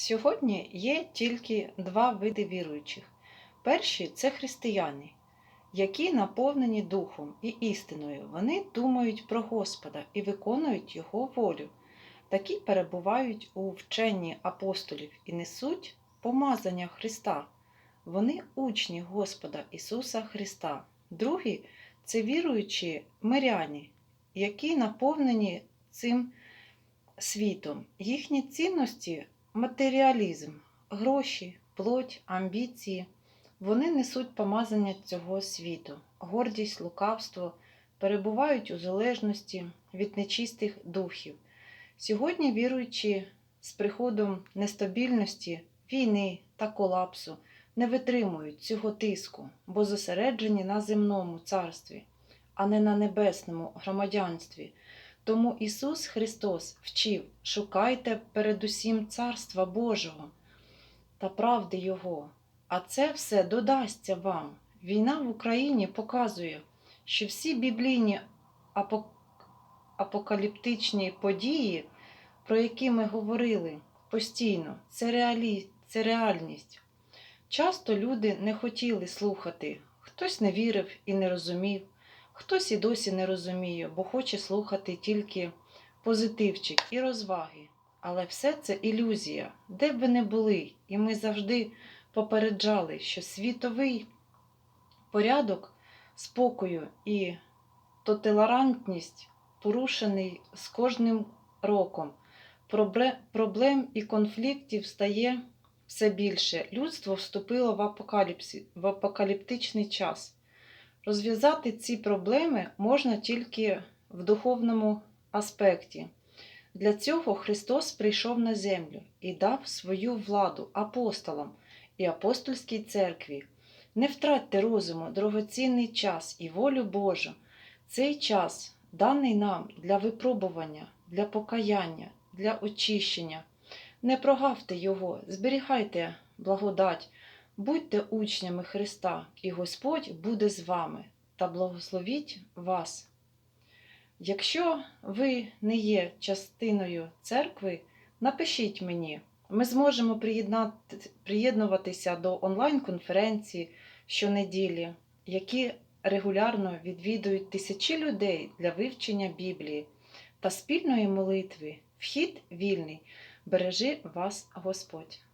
Сьогодні є тільки два види віруючих. Перші це християни, які наповнені духом і істиною. Вони думають про Господа і виконують Його волю. Такі перебувають у вченні апостолів і несуть помазання Христа. Вони учні Господа Ісуса Христа. Другі це віруючі миряни, які наповнені цим світом. Їхні цінності матеріалізм, гроші, плоть, амбіції. Вони несуть помазання цього світу, гордість, лукавство, перебувають у залежності від нечистих духів. Сьогодні, віруючи з приходом нестабільності, війни та колапсу, не витримують цього тиску, бо зосереджені на земному царстві, а не на небесному громадянстві. Тому Ісус Христос вчив: шукайте передусім Царства Божого та правди Його, а це все додасться вам. Війна в Україні показує, що всі біблійні апок- апокаліптичні події, про які ми говорили постійно, це, реалі... це реальність. Часто люди не хотіли слухати, хтось не вірив і не розумів. Хтось і досі не розуміє, бо хоче слухати тільки позитивчик і розваги. Але все це ілюзія, де б ви не були, і ми завжди попереджали, що світовий порядок спокою і тоталерантність порушений з кожним роком. Проблем і конфліктів стає все більше. Людство вступило в, в апокаліптичний час. Розв'язати ці проблеми можна тільки в духовному аспекті. Для цього Христос прийшов на землю і дав свою владу апостолам і апостольській церкві. Не втратьте розуму, дорогоцінний час і волю Божу. Цей час даний нам для випробування, для покаяння, для очищення. Не прогавте його, зберігайте благодать. Будьте учнями Христа, і Господь буде з вами та благословіть вас. Якщо ви не є частиною церкви, напишіть мені. Ми зможемо приєднуватися до онлайн-конференції щонеділі, які регулярно відвідують тисячі людей для вивчення Біблії та спільної молитви. Вхід вільний. Бережи вас Господь.